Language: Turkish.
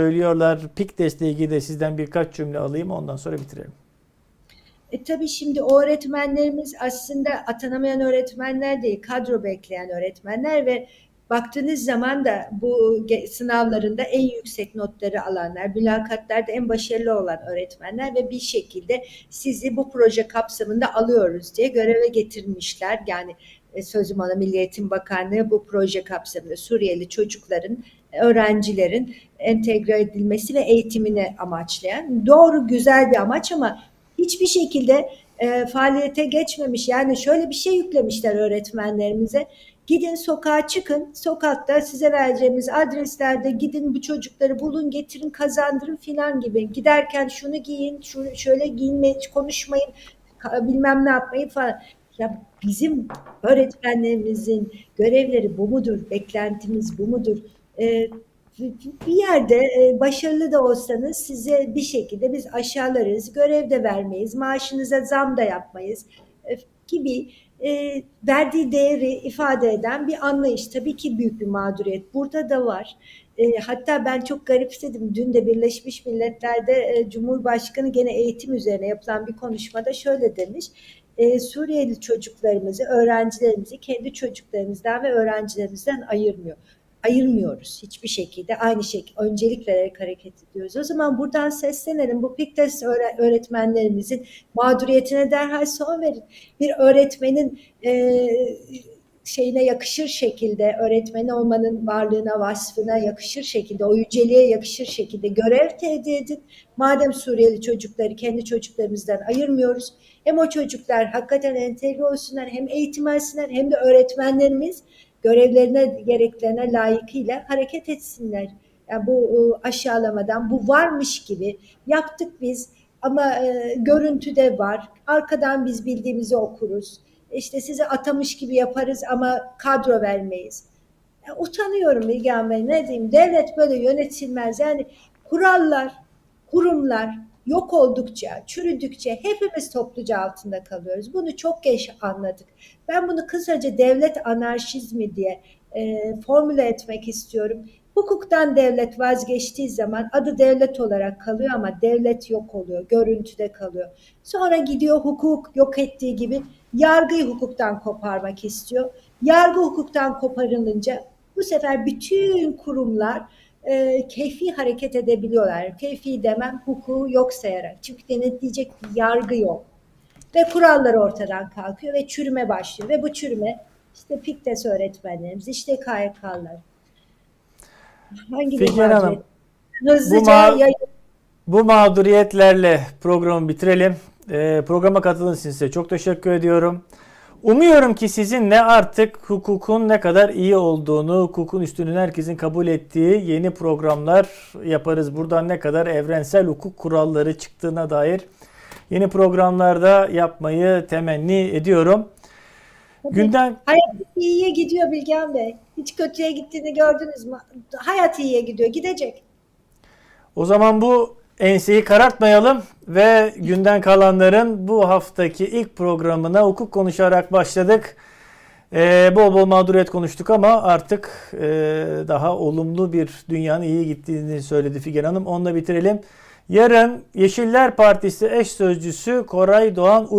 söylüyorlar. PİKDES'le ilgili de sizden birkaç cümle alayım ondan sonra bitirelim. E, tabii şimdi o öğretmenlerimiz aslında atanamayan öğretmenler değil, kadro bekleyen öğretmenler ve baktığınız zaman da bu sınavlarında en yüksek notları alanlar, mülakatlarda en başarılı olan öğretmenler ve bir şekilde sizi bu proje kapsamında alıyoruz diye göreve getirmişler. Yani sözüm ona Milli Eğitim Bakanlığı bu proje kapsamında Suriyeli çocukların, öğrencilerin entegre edilmesi ve eğitimini amaçlayan doğru güzel bir amaç ama hiçbir şekilde e, faaliyete geçmemiş. Yani şöyle bir şey yüklemişler öğretmenlerimize. Gidin sokağa çıkın. Sokakta size vereceğimiz adreslerde gidin bu çocukları bulun, getirin, kazandırın filan gibi. Giderken şunu giyin, şunu şöyle giyinmeyin, konuşmayın, bilmem ne yapmayın falan. Ya bizim öğretmenlerimizin görevleri bu mudur? Beklentimiz bu mudur? Ee, bir yerde e, başarılı da olsanız size bir şekilde biz aşağılarız, görev de vermeyiz, maaşınıza zam da yapmayız e, gibi e, verdiği değeri ifade eden bir anlayış. Tabii ki büyük bir mağduriyet. Burada da var. E, hatta ben çok garipsedim. Dün de Birleşmiş Milletler'de e, Cumhurbaşkanı gene eğitim üzerine yapılan bir konuşmada şöyle demiş. E, Suriyeli çocuklarımızı, öğrencilerimizi kendi çocuklarımızdan ve öğrencilerimizden ayırmıyor ayırmıyoruz hiçbir şekilde. Aynı şekilde öncelik vererek hareket ediyoruz. O zaman buradan seslenelim. Bu PİKTES öğre- öğretmenlerimizin mağduriyetine derhal son verin. Bir öğretmenin e, şeyine yakışır şekilde, öğretmen olmanın varlığına, vasfına yakışır şekilde, o yüceliğe yakışır şekilde görev tehdit edin. Madem Suriyeli çocukları kendi çocuklarımızdan ayırmıyoruz, hem o çocuklar hakikaten entegre olsunlar, hem eğitim alsınlar, hem de öğretmenlerimiz görevlerine, gereklerine layıkıyla hareket etsinler. Yani bu e, aşağılamadan, bu varmış gibi yaptık biz ama e, görüntüde var. Arkadan biz bildiğimizi okuruz. İşte sizi atamış gibi yaparız ama kadro vermeyiz. Ya, utanıyorum Bilgehan Bey ne diyeyim devlet böyle yönetilmez. Yani kurallar, kurumlar yok oldukça, çürüdükçe hepimiz topluca altında kalıyoruz. Bunu çok geç anladık. Ben bunu kısaca devlet anarşizmi diye e, formüle etmek istiyorum. Hukuktan devlet vazgeçtiği zaman adı devlet olarak kalıyor ama devlet yok oluyor, görüntüde kalıyor. Sonra gidiyor hukuk yok ettiği gibi yargıyı hukuktan koparmak istiyor. Yargı hukuktan koparılınca bu sefer bütün kurumlar e, keyfi hareket edebiliyorlar. Keyfi demem hukuku yok sayarak. Çünkü denetleyecek bir yargı yok. Ve kurallar ortadan kalkıyor ve çürüme başlıyor. Ve bu çürüme işte PİKTES öğretmenlerimiz, işte KYK'lar. Hangi Figen Hanım? Hızlıca bu ma- yayın. Bu mağduriyetlerle programı bitirelim. Ee, programa katıldığınız için size çok teşekkür ediyorum. Umuyorum ki sizinle artık hukukun ne kadar iyi olduğunu, hukukun üstünün herkesin kabul ettiği yeni programlar yaparız. Buradan ne kadar evrensel hukuk kuralları çıktığına dair yeni programlarda yapmayı temenni ediyorum. Gündem Hayat iyiye gidiyor Bilgehan Bey. Hiç kötüye gittiğini gördünüz mü? Hayat iyiye gidiyor. Gidecek. O zaman bu enseyi karartmayalım ve günden kalanların bu haftaki ilk programına hukuk konuşarak başladık. Ee, bol bol mağduriyet konuştuk ama artık e, daha olumlu bir dünyanın iyi gittiğini söyledi Figen Hanım. Onunla bitirelim. Yarın Yeşiller Partisi eş sözcüsü Koray Doğan Urban